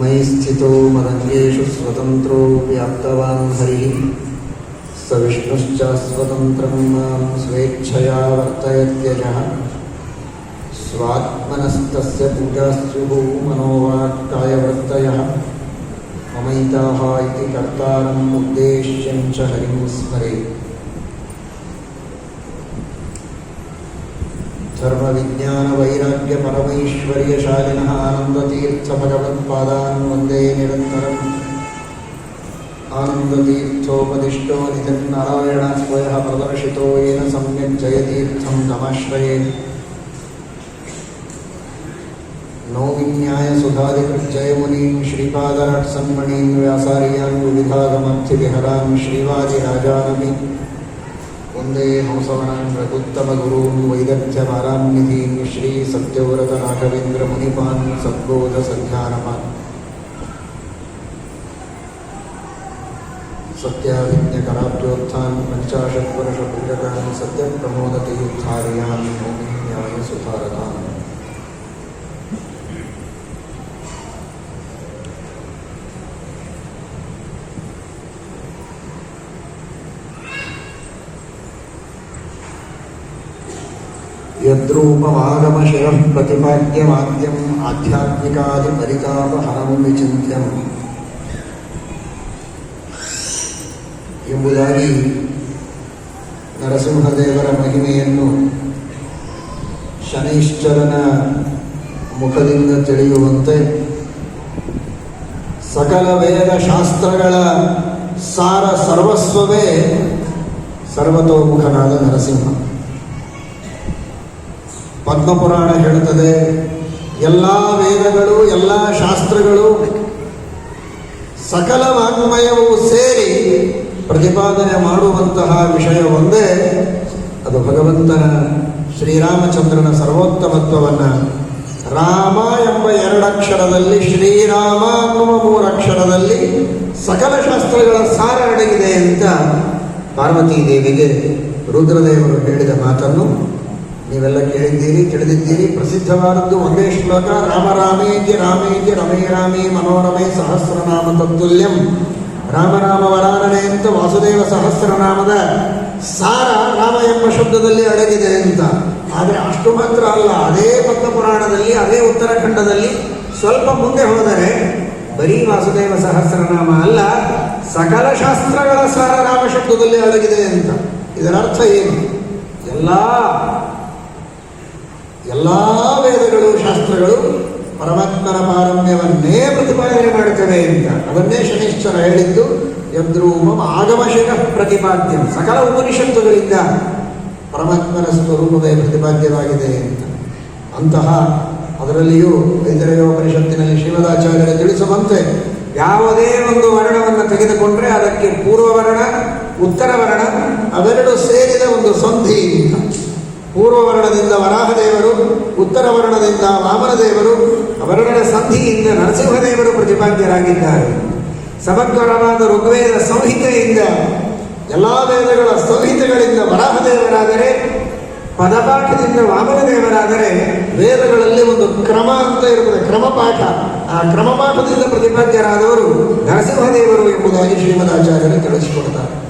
मयि स्थितो मदङ्गेषु स्वतन्त्रो व्याप्तवान् हरिः। स विष्णुश्च स्वतन्त्रं माँ स्वेच्छया वर्तयत्यजः। स्वात्मनस्तस्य पूजास्युः मनोवाक्कायवृत्तयः ममैताः इति कर्तारम् उद्देश्यं च सर्वविज्ञानवैराग्यपरमैश्वर्यशालिनः आनन्दतीर्थभगवत्पादान् वन्दे निरन्तरम् आनन्दतीर्थोपदिष्टो नितिर्नारायणस्वयः प्रदर्शितो येन सम्यक् जयतीर्थं तमाश्रये नौविन्यायसुधादिकृज्जयमुनीन् श्रीपादरट्सन्मणीन् व्यासार्यान् विविधागमर्थिविहरान् श्रीवादिराजानपि वंदे हंसवर्णान् रघुत्तमगुरून् वैदग्ध्यभारान्निधीन् श्रीसत्यव्रतराघवेन्द्रमुनिपान् सद्बोधसध्यानपान् सत्याभिज्ञकराब्जोत्थान् पञ्चाशत्वर्षपूजकान् सत्यं प्रमोदते उत्थारयान् मोहिन्याय सुतारकान् यद्रूपमागमशिरः प्रतिपाद्यमाद्यम् आध्यात्मिकादिपरितापहरं विचिन्त्यम् ಎಂಬುದಾಗಿ ನರಸಿಂಹದೇವರ ಮಹಿಮೆಯನ್ನು ಶನೈಶ್ಚರನ ಮುಖದಿಂದ ತಿಳಿಯುವಂತೆ ಸಕಲ ವೇದ ಶಾಸ್ತ್ರಗಳ ಸಾರ ಸರ್ವಸ್ವವೇ ಸರ್ವತೋಮುಖನಾದ ನರಸಿಂಹ ಪದ್ಮಪುರಾಣ ಹೇಳುತ್ತದೆ. ಎಲ್ಲ ವೇದಗಳು, ಎಲ್ಲ ಶಾಸ್ತ್ರಗಳು ಸಕಲ ವಾಗ್ಮಯವು ಸೇರಿ ಪ್ರತಿಪಾದನೆ ಮಾಡುವಂತಹ ವಿಷಯ ಒಂದೇ. ಅದು ಭಗವಂತನ ಶ್ರೀರಾಮಚಂದ್ರನ ಸರ್ವೋತ್ತಮತ್ವವನ್ನು ರಾಮ ಎಂಬ ಎರಡಕ್ಷರದಲ್ಲಿ, ಶ್ರೀರಾಮ ಅನ್ನುವ ಮೂರಕ್ಷರದಲ್ಲಿ ಸಕಲ ಶಾಸ್ತ್ರಗಳ ಸಾರ ಅಡಗಿದೆ ಅಂತ ಪಾರ್ವತೀ ದೇವಿಗೆ ರುದ್ರದೇವರು ಹೇಳಿದ ಮಾತನ್ನು ನೀವೆಲ್ಲ ಕೇಳಿದ್ದೀರಿ, ತಿಳಿದಿದ್ದೀರಿ, ಪ್ರಸಿದ್ಧವಾದದ್ದು ಒಂದೇ ಶ್ಲೋಕ, ರಾಮ ರಾಮೇತಿ ರಾಮೇತಿ ರಮೇ ರಾಮೇ ಮನೋರಮೇ ಸಹಸ್ರನಾಮ ತತ್ತುಲ್ಯಂ. ರಾಮ ರಾಮ ವರಾನನೆ ಅಂತ ವಾಸುದೇವ ಸಹಸ್ರನಾಮದ ಸಾರ ರಾಮ ಎಂಬ ಶಬ್ದದಲ್ಲಿ ಅಡಗಿದೆ ಅಂತ. ಆದರೆ ಅಷ್ಟು ಮಾತ್ರ ಅಲ್ಲ, ಅದೇ ಪದ್ಮಪುರಾಣದಲ್ಲಿ, ಅದೇ ಉತ್ತರಾಖಂಡದಲ್ಲಿ ಸ್ವಲ್ಪ ಮುಂದೆ ಹೋದರೆ ಬರೀ ವಾಸುದೇವ ಸಹಸ್ರನಾಮ ಅಲ್ಲ, ಸಕಲ ಶಾಸ್ತ್ರಗಳ ಸಾರ ರಾಮ ಶಬ್ದದಲ್ಲಿ ಅಡಗಿದೆ ಅಂತ. ಇದರ ಅರ್ಥ ಏನು? ಎಲ್ಲ ಎಲ್ಲ ವೇದಗಳು, ಶಾಸ್ತ್ರಗಳು ಪರಮಾತ್ಮನ ಪಾರಮ್ಯವನ್ನೇ ಪ್ರತಿಪಾದನೆ ಮಾಡುತ್ತವೆ ಅಂತ. ಅದನ್ನೇ ಶನಿಶ್ಚರ ಹೇಳಿದ್ದು ಯದ್ರೂಪಂ ಆಗಮಶಕ ಪ್ರತಿಪಾದ್ಯ. ಸಕಲ ಉಪನಿಷತ್ತುಗಳಿಂದ ಪರಮಾತ್ಮನ ಸ್ವರೂಪವೇ ಪ್ರತಿಪಾದ್ಯವಾಗಿದೆ ಅಂತ. ಅಂತಹ ಅದರಲ್ಲಿಯೂ ಉಪನಿಷತ್ತಿನಲ್ಲಿ ಶ್ರೀಮದಾಚಾರ್ಯರು ತಿಳಿಸುವಂತೆ ಯಾವುದೇ ಒಂದು ವರ್ಣವನ್ನು ತೆಗೆದುಕೊಂಡ್ರೆ ಅದಕ್ಕೆ ಪೂರ್ವ ವರ್ಣ, ಉತ್ತರ ವರ್ಣ, ಅವೆರಡು ಸೇರಿದ ಒಂದು ಸಂಧಿ ಪೂರ್ವ ವರ್ಣದಿಂದ ವರಾಹದೇವರು ಉತ್ತರ ವರ್ಣದಿಂದ ವಾಮನದೇವರು ವರ್ಣನ ಸಂಧಿಯಿಂದ ನರಸಿಂಹದೇವರು ಪ್ರತಿಪಾದ್ಯರಾಗಿದ್ದಾರೆ. ಸಮಗ್ರವಾದ ಋಗ್ವೇದ ಸಂಹಿತೆಯಿಂದ, ಎಲ್ಲ ವೇದಗಳ ಸಂಹಿತೆಗಳಿಂದ ವರಾಹದೇವರಾದರೆ, ಪದಪಾಠದಿಂದ ವಾಮನದೇವರಾದರೆ, ವೇದಗಳಲ್ಲಿ ಒಂದು ಕ್ರಮ ಅಂತ ಇರುತ್ತದೆ, ಕ್ರಮಪಾಠ. ಆ ಕ್ರಮಪಾಠದಿಂದ ಪ್ರತಿಪಾದ್ಯರಾದವರು ನರಸಿಂಹದೇವರು ಎಂಬುದಾಗಿ ಶ್ರೀಮದಾಚಾರ್ಯರು ತಿಳಿಸಿಕೊಡ್ತಾರೆ.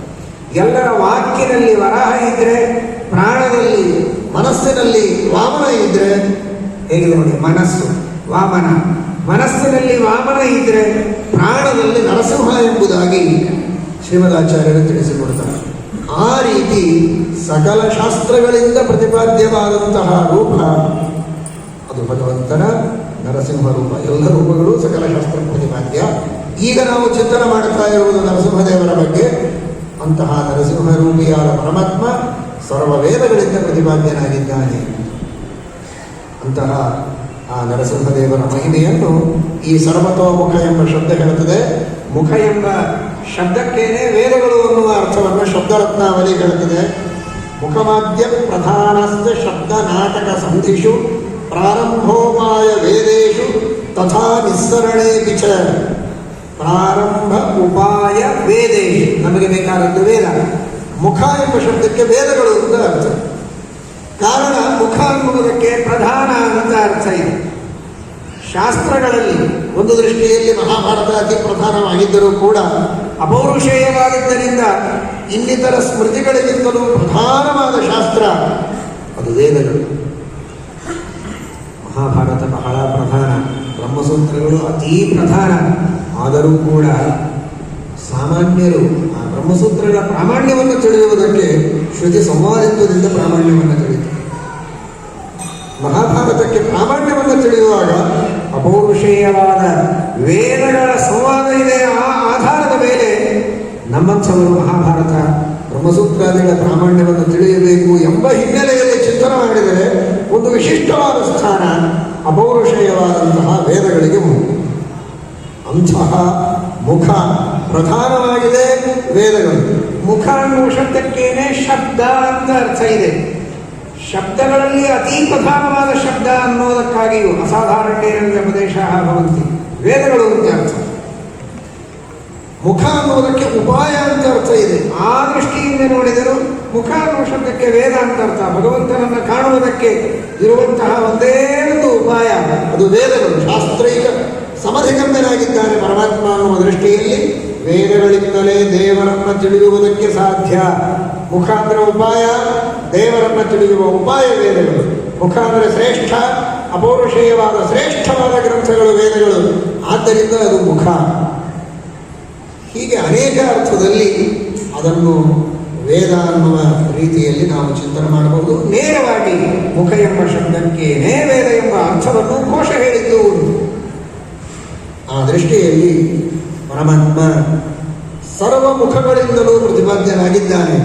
ಎಲ್ಲರ ವಾಕ್ಯದಲ್ಲಿ ವರಾಹ ಇದ್ರೆ ಪ್ರಾಣದಲ್ಲಿ, ಮನಸ್ಸಿನಲ್ಲಿ ವಾಮನ ಇದ್ರೆ ಹೇಗೆ ನೋಡಿ, ಮನಸ್ಸು, ವಾಮನ. ಮನಸ್ಸಿನಲ್ಲಿ ವಾಮನ ಇದ್ರೆ ಪ್ರಾಣದಲ್ಲಿ ನರಸಿಂಹ ಎಂಬುದಾಗಿ ಶ್ರೀಮದಾಚಾರ್ಯರು ತಿಳಿಸಿಕೊಡ್ತಾರೆ. ಆ ರೀತಿ ಸಕಲ ಶಾಸ್ತ್ರಗಳಿಂದ ಪ್ರತಿಪಾದ್ಯವಾದಂತಹ ರೂಪ, ಅದು ಭಗವಂತನ ನರಸಿಂಹ ರೂಪ. ಎಲ್ಲ ರೂಪಗಳು ಸಕಲ ಶಾಸ್ತ್ರ ಪ್ರತಿಪಾದ್ಯ. ಈಗ ನಾವು ಚಿಂತನೆ ಮಾಡುತ್ತಾ ಇರುವುದು ನರಸಿಂಹದೇವರ ಬಗ್ಗೆ. ಅಂತಹ ನರಸಿಂಹ ರೂಪಿಯಾದ ಪರಮಾತ್ಮ ಸರ್ವ ವೇದಗಳಿಂದ ಪ್ರತಿಪಾದ್ಯನಾಗಿದ್ದಾನೆ. ಅಂತಹ ಆ ನರಸಿಂಹದೇವರ ಮಹಿಮೆಯನ್ನು ಈ ಸರ್ವತೋಮುಖ ಎಂಬ ಶಬ್ದ ಹೇಳುತ್ತದೆ. ಮುಖ ಎಂಬ ಶಬ್ದಕ್ಕೇನೆ ವೇದಗಳು ಅನ್ನುವ ಅರ್ಥವನ್ನು ಶಬ್ದರತ್ನಾವಲಿ ಹೇಳುತ್ತದೆ. ಮುಖವಾದ್ಯ ಪ್ರಧಾನಸ್ಥ ಶಬ್ದ ನಾಟಕ ಸಂಧಿಷು ಪ್ರಾರಂಭೋಪಾಯ ವೇದೇಶು ತಥಾ ನಿಸ್ಸರಣೆ ಬಿಚ ಪ್ರಾರಂಭ ಉಪಾಯ ವೇದೇಶು ನಮಗೆ ಬೇಕಾದದ್ದು ವೇದ. ಮುಖ ಎಂಬ ಶಬ್ದಕ್ಕೆ ವೇದಗಳು ಅಂತ ಅರ್ಥ ಕಾರಣ ಮುಖ ಅನ್ನುವುದಕ್ಕೆ ಪ್ರಧಾನ ಅಂತ ಅರ್ಥ ಇದೆ. ಶಾಸ್ತ್ರಗಳಲ್ಲಿ ಒಂದು ದೃಷ್ಟಿಯಲ್ಲಿ ಮಹಾಭಾರತ ಅತಿ ಪ್ರಧಾನವಾಗಿದ್ದರೂ ಕೂಡ ಅಪೌರುಷೇಯವಾದದ್ದರಿಂದ ಇನ್ನಿತರ ಸ್ಮೃತಿಗಳಿಗಿಂತಲೂ ಪ್ರಧಾನವಾದ ಶಾಸ್ತ್ರ ಅದು ವೇದಗಳು. ಮಹಾಭಾರತ ಬಹಳ ಪ್ರಧಾನ. ಬ್ರಹ್ಮಸೂತ್ರಗಳು ಅತೀ ಪ್ರಧಾನ. ಆದರೂ ಕೂಡ ಸಾಮಾನ್ಯರು ಬ್ರಹ್ಮಸೂತ್ರಗಳ ಪ್ರಾಮಾಣ್ಯವನ್ನು ತಿಳಿಯುವುದಕ್ಕೆ ಶ್ರುತಿ ಸಂವಾದಿತ್ವದಿಂದ ಪ್ರಾಮಾಣ್ಯವನ್ನು ತಿಳಿಯಿತು. ಮಹಾಭಾರತಕ್ಕೆ ಪ್ರಾಮಾಣ್ಯವನ್ನು ತಿಳಿಯುವಾಗ ಅಪೌರುಷೇಯವಾದ ವೇದಗಳ ಸಂವಾದ ಇದೆ ಆ ಆಧಾರದ ಮೇಲೆ ನಮ್ಮಂಥವರು ಮಹಾಭಾರತ, ಬ್ರಹ್ಮಸೂತ್ರಾದಿಗಳ ಪ್ರಾಮಾಣ್ಯವನ್ನು ತಿಳಿಯಬೇಕು ಎಂಬ ಹಿನ್ನೆಲೆಯಲ್ಲಿ ಚಿಂತನೆ ಮಾಡಿದರೆ ಒಂದು ವಿಶಿಷ್ಟವಾದ ಸ್ಥಾನ ಅಪೌರುಷೇಯವಾದಂತಹ ವೇದಗಳಿಗೆ ಅಂತಹ ಮುಖ ಪ್ರಧಾನವಾಗಿದೆ ವೇದಗಳು. ಮುಖ ಅನ್ನುವ ಶಬ್ದಕ್ಕೇನೆ ಶಬ್ದ ಅಂತ ಅರ್ಥ ಇದೆ. ಶಬ್ದಗಳಲ್ಲಿ ಅತಿ ಪ್ರಧಾನವಾದ ಶಬ್ದ ಅನ್ನೋದಕ್ಕಾಗಿಯೂ ಅಸಾಧಾರಣೇನ ಉಪದೇಶ ಭವಂತಿ. ವೇದಗಳು ಅಂತ ಅರ್ಥ. ಮುಖ ಅನ್ನೋದಕ್ಕೆ ಉಪಾಯ ಅಂತ ಅರ್ಥ ಇದೆ. ಆ ದೃಷ್ಟಿಯಿಂದ ನೋಡಿದರೂ ಮುಖ ಅನ್ನುವ ಶಬ್ದಕ್ಕೆ ವೇದ ಅಂತ ಅರ್ಥ. ಭಗವಂತನನ್ನು ಕಾಣುವುದಕ್ಕೆ ಇರುವಂತಹ ಒಂದೇ ಒಂದು ಉಪಾಯ ಅದು ವೇದಗಳು ಶಾಸ್ತ್ರೀಯ ಸಮಧಿಗಮ್ಯನಾಗಿದ್ದಾನೆ ಪರಮಾತ್ಮ ಅನ್ನುವ ದೃಷ್ಟಿಯಲ್ಲಿ ವೇದಗಳಿಂದಲೇ ದೇವರನ್ನ ತಿಳಿಯುವುದಕ್ಕೆ ಸಾಧ್ಯ. ಮುಖಾಂತರ ಉಪಾಯ, ದೇವರನ್ನ ತಿಳಿಯುವ ಉಪಾಯ ವೇದಗಳು. ಮುಖಾಂತರ ಶ್ರೇಷ್ಠ, ಅಪೌರುಷೇಯವಾದ ಶ್ರೇಷ್ಠವಾದ ಗ್ರಂಥಗಳು ವೇದಗಳು. ಆದ್ದರಿಂದ ಅದು ಮುಖ. ಹೀಗೆ ಅನೇಕ ಅರ್ಥದಲ್ಲಿ ಅದನ್ನು ವೇದ ಅನ್ನುವ ರೀತಿಯಲ್ಲಿ ನಾವು ಚಿಂತನೆ ಮಾಡಬಹುದು. ನೇರವಾಗಿ ಮುಖ ಎಂಬ ಶಬ್ದಕ್ಕೇನೇ ವೇದ ಎಂಬ ಅರ್ಥವನ್ನು ಕೋಶ ಹೇಳಿದ್ದು. ಆ ದೃಷ್ಟಿಯಲ್ಲಿ ಪರಮಾತ್ಮ ಸರ್ವ ಮುಖಗಳಿಂದಲೂ ಪ್ರತಿಪಾದ್ಯನಾಗಿದ್ದಾನೆ.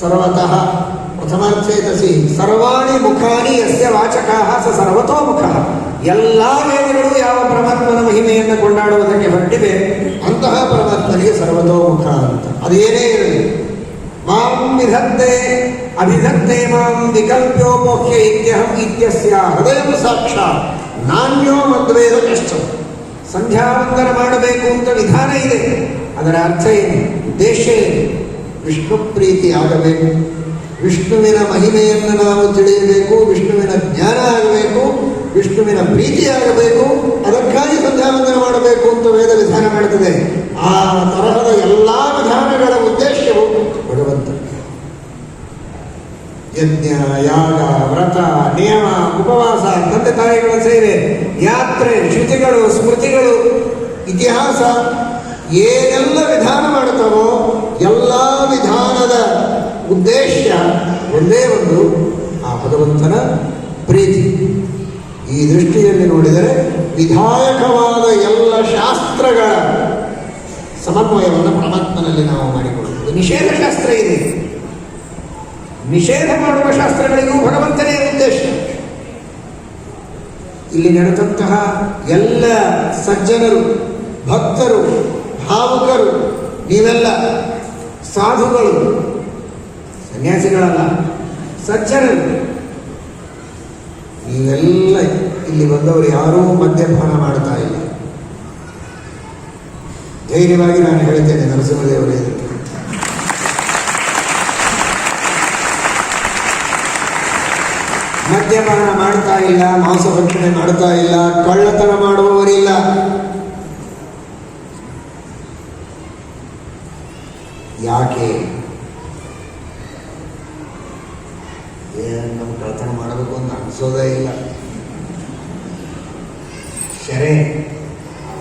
ಸರ್ವತಃ ಪ್ರಥಮಾರ್ಥೇತಸಿ ಸರ್ವಾಣಿ ಮುಖಾನಿ ಯಸ್ಯ ವಾಚಕಃ ಸ ಸರ್ವತೋ ಮುಖ. ಎಲ್ಲ ವೇದಗಳು ಯಾವ ಪರಮಾತ್ಮನ ಮಹಿಮೆಯನ್ನು ಕೊಂಡಾಡುವುದಕ್ಕೆ ಹೊರಟಿವೆ, ಅಂತಹ ಪರಮಾತ್ಮನಿಗೆ ಸರ್ವತೋ ಮುಖ ಅಂತ. ಅದೇನೇ ಇರಲಿ. ಮಾಂ ವಿಧತ್ತೆ ಅಭಿಧತ್ತೆ ಮಾಂ ವಿಕಲ್ಪ್ಯೋಪೋಹ್ಯ ಇತ್ಯಹಂ ಇತ್ಯಸ್ಯ ಹೃದಯ ಸಾಕ್ಷಾತ್. ನಾಣ್ಯೋ ಮದ್ವೇದ ಕಷ್ಟ. ಸಂಧ್ಯಾವಂದನ ಮಾಡಬೇಕು ಅಂತ ವಿಧಾನ ಇದೆ. ಅದರ ಅರ್ಥ ಏನು? ಉದ್ದೇಶ ಏನು? ವಿಷ್ಣು ಪ್ರೀತಿ ಆಗಬೇಕು. ವಿಷ್ಣುವಿನ ಮಹಿಮೆಯನ್ನು ನಾವು ತಿಳಿಯಬೇಕು. ವಿಷ್ಣುವಿನ ಜ್ಞಾನ ಆಗಬೇಕು. ವಿಷ್ಣುವಿನ ಪ್ರೀತಿ ಆಗಬೇಕು. ಅದಕ್ಕಾಗಿ ಸಂಧ್ಯಾವಂದನ ಮಾಡಬೇಕು ಅಂತ ವೇದ ವಿಧಾನ ಮಾಡುತ್ತದೆ ಆ ತರಹದ ಎಲ್ಲ ವಿಧಾನಗಳ ಉದ್ದೇಶವು ಭಗವಂತ ಯಜ್ಞ ಯಾಗ, ವ್ರತ, ನಿಯಮ, ಉಪವಾಸ, ತಂದೆ ತಾಯಿಗಳ ಸೇವೆ, ಯಾತ್ರೆ, ಶ್ರುತಿಗಳು, ಸ್ಮೃತಿಗಳು, ಇತಿಹಾಸ, ಏನೆಲ್ಲ ವಿಧಾನ ಮಾಡುತ್ತವೋ ಎಲ್ಲ ವಿಧಾನದ ಉದ್ದೇಶ ಒಂದೇ ಒಂದು ಆ ಭಗವಂತನ ಪ್ರೀತಿ. ಈ ದೃಷ್ಟಿಯಲ್ಲಿ ನೋಡಿದರೆ ವಿಧಾಯಕವಾದ ಎಲ್ಲ ಶಾಸ್ತ್ರಗಳ ಸಮನ್ವಯವನ್ನು ಪರಮಾತ್ಮನಲ್ಲಿ ನಾವು ಮಾಡಿಕೊಳ್ಳುವುದು ನಿಷೇಧ ಶಾಸ್ತ್ರ ಇದೆ. ನಿಷೇಧ ಮಾಡುವ ಶಾಸ್ತ್ರಗಳಿಗೂ ಭಗವಂತನೇ ಉದ್ದೇಶ ಇಲ್ಲಿ ನಡೆದಂತಹ ಎಲ್ಲ ಸಜ್ಜನರು, ಭಕ್ತರು, ಭಾವುಕರು, ನೀವೆಲ್ಲ ಸಾಧುಗಳು, ಸನ್ಯಾಸಿಗಳಲ್ಲ, ಸಜ್ಜನರು. ನೀವೆಲ್ಲ ಇಲ್ಲಿ ಬಂದವರು ಯಾರೂ ಮದ್ಯಪಾನ ಮಾಡ್ತಾ ಇಲ್ಲ. ಧೈರ್ಯವಾಗಿ ನಾನು ಹೇಳ್ತೇನೆ ನರಸಿಂಹದೇವರೇ. ಮದ್ಯಪಾನ ಮಾಡ್ತಾ ಇಲ್ಲ, ಮಾಂಸ ಭಕ್ಷಣೆ ಮಾಡ್ತಾ ಇಲ್ಲ, ಕಳ್ಳತನ ಮಾಡುವವರಿಲ್ಲ. ಯಾಕೆ? ನಮ್ಮ ಕಳ್ಳತನ ಮಾಡಬೇಕು ಅಂತ ಅನಿಸೋದೇ ಇಲ್ಲ. ಸರಿ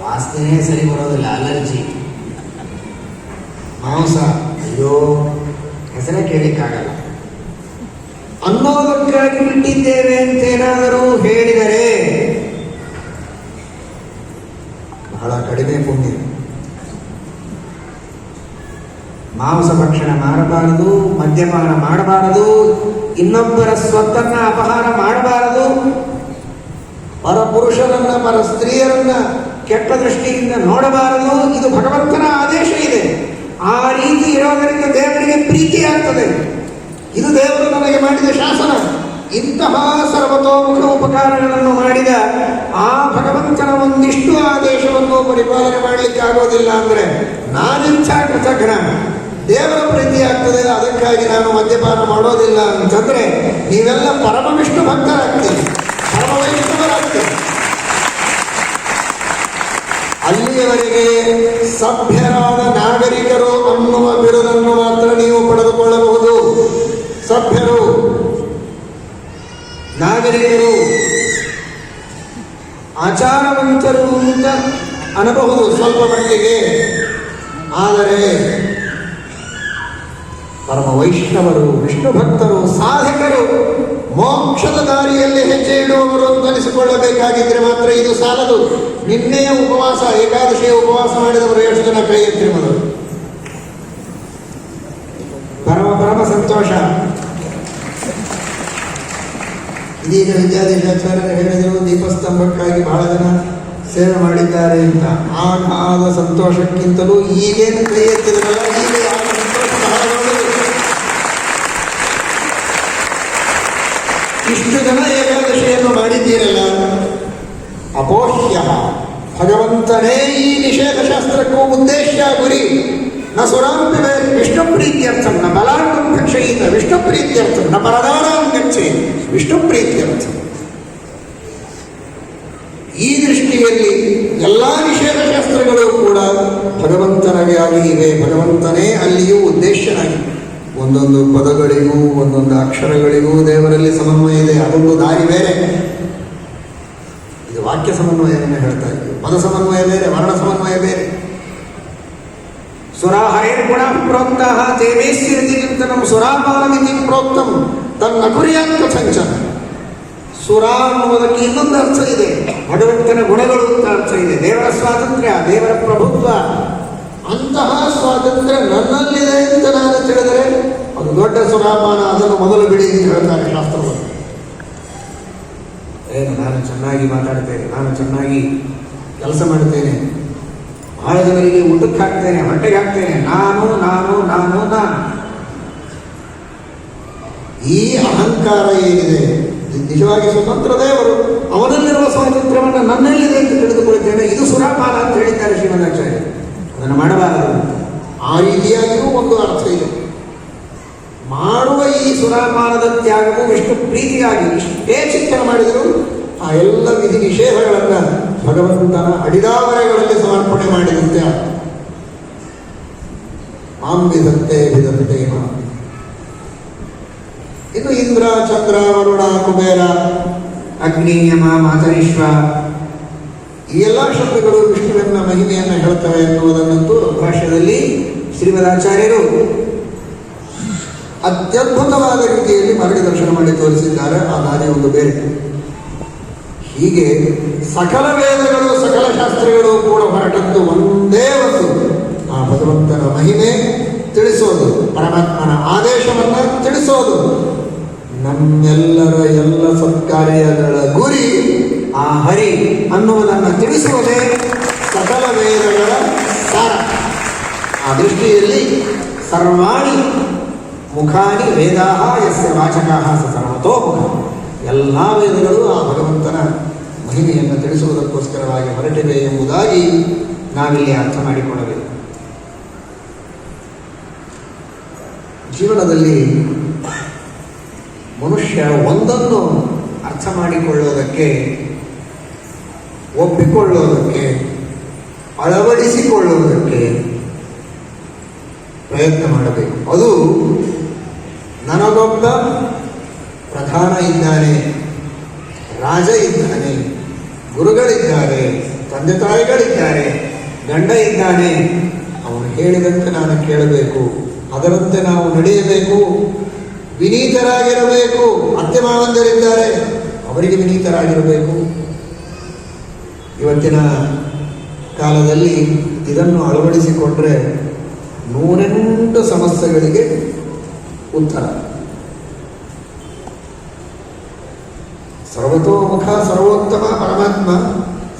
ವಾಸನೆ ಸರಿ ಬರೋದಿಲ್ಲ, ಅಲರ್ಜಿ. ಮಾಂಸ, ಅಯ್ಯೋ, ಹೆಸರೇ ಕೇಳಿಕ್ಕಾಗಲ್ಲ. ಅನ್ನೋದಕ್ಕಾಗಿ ಬಿಟ್ಟಿದ್ದೇವೆ ಅಂತೇನಾದರೂ ಹೇಳಿದರೆ ಬಹಳ ಕಡಿಮೆ ಪುಣ್ಯ. ಮಾಂಸ ಭಕ್ಷಣ ಮಾಡಬಾರದು, ಮದ್ಯಪಾನ ಮಾಡಬಾರದು, ಇನ್ನೊಬ್ಬರ ಸ್ವತ್ತನ್ನ ಅಪಹಾರ ಮಾಡಬಾರದು. ಪರ ಪುರುಷರನ್ನ ಪರ ಸ್ತ್ರೀಯರನ್ನ ಕೆಟ್ಟ ದೃಷ್ಟಿಯಿಂದ ನೋಡಬಾರದು. ಇದು ಭಗವಂತನ ಆದೇಶ ಇದೆ. ಆ ರೀತಿ ಇರೋದರಿಂದ ದೇವರಿಗೆ ಪ್ರೀತಿ ಆಗ್ತದೆ ಇದು ದೇವರು ನನಗೆ ಮಾಡಿದ ಶಾಸನ. ಇಂತಹ ಸರ್ವತೋಮುಖ ಉಪಕಾರಗಳನ್ನು ಮಾಡಿದ ಆ ಭಗವಂತನ ಒಂದಿಷ್ಟು ಆದೇಶವನ್ನು ಪರಿಪಾಲನೆ ಮಾಡಲಿಕ್ಕೆ ಆಗೋದಿಲ್ಲ ಅಂದರೆ ನಾನಿಚ್ಛಾ ಕೃತಜ್ಞ ದೇವರ ಪ್ರೀತಿ ಆಗ್ತದೆ, ಅದಕ್ಕಾಗಿ ನಾನು ಮದ್ಯಪಾನ ಮಾಡೋದಿಲ್ಲ ಅಂತಂದ್ರೆ ನೀವೆಲ್ಲ ಪರಮ ವಿಷ್ಣು ಭಕ್ತರಾಗ್ತೀರಿ. ಪರಮ ವೈಷ್ಣವರಾಗ್ತೀರಿ ಅಲ್ಲಿಯವರೆಗೆ ಸಭ್ಯರಾದ ನಾಗರಿಕರು ಅನ್ನುವ ಬಿರುದನ್ನು ಸಭ್ಯರು, ನಾಗರಿಕರು, ಆಚಾರವಂತರು ಅಂತ ಅನ್ನಬಹುದು ಸ್ವಲ್ಪ ಮಟ್ಟಿಗೆ. ಆದರೆ ಪರಮ ವೈಷ್ಣವರು ವಿಷ್ಣು ಭಕ್ತರು ಸಾಧಕರು ಮೋಕ್ಷದ ದಾರಿಯಲ್ಲಿ ಹೆಜ್ಜೆ ಇಡುವವರು ಅಂತ ಅನಿಸಿಕೊಳ್ಳಬೇಕಾಗಿದ್ರೆ ಮಾತ್ರ ಇದು ಸಾಲದು. ನಿನ್ನೆಯ ಉಪವಾಸ ಏಕಾದಶಿಯ ಉಪವಾಸ ಮಾಡಿದವರು ಎಷ್ಟು ಜನ ಕೈ ಎತ್ತಿರುವುದು ಪರಮ ಪರಮ ಸಂತೋಷ. ಇದೀಗ ವಿದ್ಯಾಧೀಶಾಚಾರ್ಯರು ಹೇಳಿದರು ದೀಪಸ್ತಂಭಕ್ಕಾಗಿ ಬಹಳ ಜನ ಸೇವೆ ಮಾಡಿದ್ದಾರೆ ಅಂತ. ಆ ಆದ ಸಂತೋಷಕ್ಕಿಂತಲೂ ಈಗೇನು ಕೈ ಎತ್ತಿದ್ರಲ್ಲ ಈಗ. ಇಷ್ಟು ಜನ ಏಕಾದಶಿಯನ್ನು ಮಾಡಿದ್ದೀರಲ್ಲ. ಅಪೋಷ್ಯ. ಭಗವಂತನೇ ಈ ನಿಷೇಧ ಶಾಸ್ತ್ರಕ್ಕೂ ಉದ್ದೇಶ ಗುರಿ. ನ ಸುರಾಂಪಿ ವಿಷ್ಣು ಪ್ರೀತ್ಯರ್ಥ, ನ ಭಕ್ಷಯಿತ ವಿಷ್ಣು ಪ್ರೀತಿಯರ್ಥ ನ ಪರದಾನಾಂ ಗಚ್ಚೆ ವಿಷ್ಣು ಪ್ರೀತಿಯರ್ಥ ಈ ದೃಷ್ಟಿಯಲ್ಲಿ ಎಲ್ಲ ನಿಷೇಧ ಶಾಸ್ತ್ರಗಳು ಕೂಡ ಭಗವಂತನಿಗಾಗಿ ಇವೆ ಭಗವಂತನೇ ಅಲ್ಲಿಯೂ ಉದ್ದೇಶನಾಗಿ. ಒಂದೊಂದು ಪದಗಳಿಗೂ, ಒಂದೊಂದು ಅಕ್ಷರಗಳಿಗೂ ದೇವರಲ್ಲಿ ಸಮನ್ವಯ ಇದೆ. ಅದೊಂದು ದಾರಿ ಬೇರೆ. ಇದು ವಾಕ್ಯ ಸಮನ್ವಯವನ್ನು ಹೇಳ್ತಾ ಇದ್ದೀವಿ. ಪದ ಸಮನ್ವಯ ಬೇರೆ, ವರ್ಣ ಸಮನ್ವಯ ಬೇರೆ. ಸುರಾ ಗುಣ ಪ್ರೋಕ್ತ ದೇವೇಶ್ವರತಿ ಚಿಂತನಂ ಸುರಾಪಾಲಮಿತಿ ಪ್ರೋಕ್ತಂ, ತನ್ನ ಕುರಿಯಾತ್ಮ ಸಂಚನ ಸುರ ಅನ್ನುವುದಕ್ಕೆ ಇನ್ನೊಂದು ಅರ್ಥ ಇದೆ. ಭಗವಂತನ ಗುಣಗಳು ಅಂತ ಅರ್ಥ ಇದೆ. ದೇವರ ಸ್ವಾತಂತ್ರ್ಯ, ದೇವರ ಪ್ರಭುತ್ವ, ಅಂತಹ ಸ್ವಾತಂತ್ರ್ಯ ನನ್ನಲ್ಲಿದೆ ಅಂತ ನಾನು ತಿಳಿದರೆ ಅದು ದೊಡ್ಡ ಸುರಾಪಾನ, ಅದನ್ನು ಮೊದಲು ಬಿಡಿ ಅಂತ ಹೇಳ್ತಾರೆ ಶಾಸ್ತ್ರಗಳು. ಏನು, ನಾನು ಚೆನ್ನಾಗಿ ಮಾತಾಡ್ತೇನೆ, ನಾನು ಚೆನ್ನಾಗಿ ಕೆಲಸ ಮಾಡ್ತೇನೆ. ಬಹಳ ಜನರಿಗೆ ಊಟಕ್ಕೆ ಹಾಕ್ತೇನೆ, ಹೊಟ್ಟೆಗೆ ಹಾಕ್ತೇನೆ. ನಾನು ನಾನು ನಾನು ನಾನು. ಈ ಅಹಂಕಾರ ಏನಿದೆ ನಿಜವಾಗಿ ಸ್ವತಂತ್ರ ದೇವರು. ಅವನಲ್ಲಿರುವ ಸ್ವಾತಂತ್ರ್ಯವನ್ನು ನನ್ನಲ್ಲಿದೆ ಅಂತ ತಿಳಿದುಕೊಳ್ಳುತ್ತೇನೆ. ಇದು ಸುರಾಪಾನ ಅಂತ ಹೇಳಿದ್ದಾರೆ ಶ್ರೀಮಂತಾಚಾರ್ಯ ಅದನ್ನು ಮಾಡಬಾರದು. ಆ ರೀತಿಯಾಗಿಯೂ ಒಂದು ಅರ್ಥ ಇದೆ. ಮಾಡುವ ಈ ಸುರಾಪಾನದ ತ್ಯಾಗವು ಎಷ್ಟು ಪ್ರೀತಿಯಾಗಿ ಎಷ್ಟೇ ಚಿಂತನೆ ಮಾಡಿದರೂ ಆ ಎಲ್ಲ ವಿಧಿ ನಿಷೇಧಗಳನ್ನು ಭಗವಂತನ ಅಡಿದಾವರೆಗಳಲ್ಲಿ ಸಮರ್ಪಣೆ ಮಾಡಿದಂತೆ. ಮಾಂ ವಿಧಂತೆ ಇನ್ನು ಇಂದ್ರ, ಚಂದ್ರ, ವರುಣ, ಕುಬೇರ, ಅಗ್ನಿ, ಯಮ ಮಾತರಿಶ್ವ ಈ ಎಲ್ಲ ಶಬ್ದಗಳು ವಿಷ್ಣುವಿನ ಮಹಿಮೆಯನ್ನು ಹೇಳ್ತವೆ ಎನ್ನುವುದನ್ನಂತೂ ಭಾಷ್ಯದಲ್ಲಿ ಶ್ರೀಮದಾಚಾರ್ಯರು ಅತ್ಯದ್ಭುತವಾದ ರೀತಿಯಲ್ಲಿ ಮಾರ್ಗದರ್ಶನ ಮಾಡಿ ತೋರಿಸಿದ್ದಾರೆ. ಆ ದಾರಿ ಒಂದು ಬೇರೆ. ಹೀಗೆ ಸಕಲ ವೇದಗಳು, ಸಕಲ ಶಾಸ್ತ್ರಗಳು ಕೂಡ ಹೊರಟದ್ದು ಒಂದೇ ಒಂದು. ಆ ಭಗವಂತನ ಮಹಿಮೆ ತಿಳಿಸೋದು, ಪರಮಾತ್ಮನ ಆದೇಶವನ್ನ ತಿಳಿಸೋದು. ನಮ್ಮೆಲ್ಲರ ಎಲ್ಲ ಸತ್ಕಾರ್ಯಗಳ ಗುರಿ ಆ ಹರಿ ಅನ್ನುವುದನ್ನು ತಿಳಿಸುವುದೇ ಸಕಲ ವೇದಗಳ ಸಾರ. ಆ ದೃಷ್ಟಿಯಲ್ಲಿ ಸರ್ವಾಣಿ ಮುಖಾನಿ ವೇದಾ ಯಸ್ಯ ವಾಚಕಾ ಸ ಸರ್ವತೋ ಮುಖ ಎಲ್ಲ ವೇದಗಳು ಆ ಭಗವಂತನ ಮಹಿಮೆಯನ್ನು ತಿಳಿಸುವುದಕ್ಕೋಸ್ಕರವಾಗಿ ಹೊರಟಿವೆ ಎಂಬುದಾಗಿ ನಾವಿಲ್ಲಿ ಅರ್ಥ ಮಾಡಿಕೊಳ್ಳಬೇಕು. ಜೀವನದಲ್ಲಿ ಮನುಷ್ಯ ಒಂದನ್ನು ಅರ್ಥ ಮಾಡಿಕೊಳ್ಳೋದಕ್ಕೆ, ಒಪ್ಪಿಕೊಳ್ಳೋದಕ್ಕೆ ಅಳವಡಿಸಿಕೊಳ್ಳುವುದಕ್ಕೆ ಪ್ರಯತ್ನ ಮಾಡಬೇಕು. ಅದು ನನಗೊಬ್ಬ ಪ್ರಧಾನ ಇದ್ದಾನೆ, ರಾಜ ಇದ್ದಾನೆ. ಗುರುಗಳಿದ್ದಾರೆ, ತಂದೆ ತಾಯಿಗಳಿದ್ದಾರೆ, ಗಂಡ ಇದ್ದಾನೆ. ಅವನು ಹೇಳಿದಂತೆ ನಾನು ಕೇಳಬೇಕು, ಅದರಂತೆ ನಾವು ನಡೆಯಬೇಕು. ವಿನೀತರಾಗಿರಬೇಕು ಅತ್ತೆ ಮಾವಂದರಿದ್ದಾರೆ ಅವರಿಗೆ ವಿನೀತರಾಗಿರಬೇಕು. ಇವತ್ತಿನ ಕಾಲದಲ್ಲಿ ಇದನ್ನು ಅಳವಡಿಸಿಕೊಂಡ್ರೆ ನೂರೆಂಟು ಸಮಸ್ಯೆಗಳಿಗೆ ಉತ್ತರ. ಸರ್ವತೋಮುಖ ಸರ್ವೋತ್ತಮ ಪರಮಾತ್ಮ,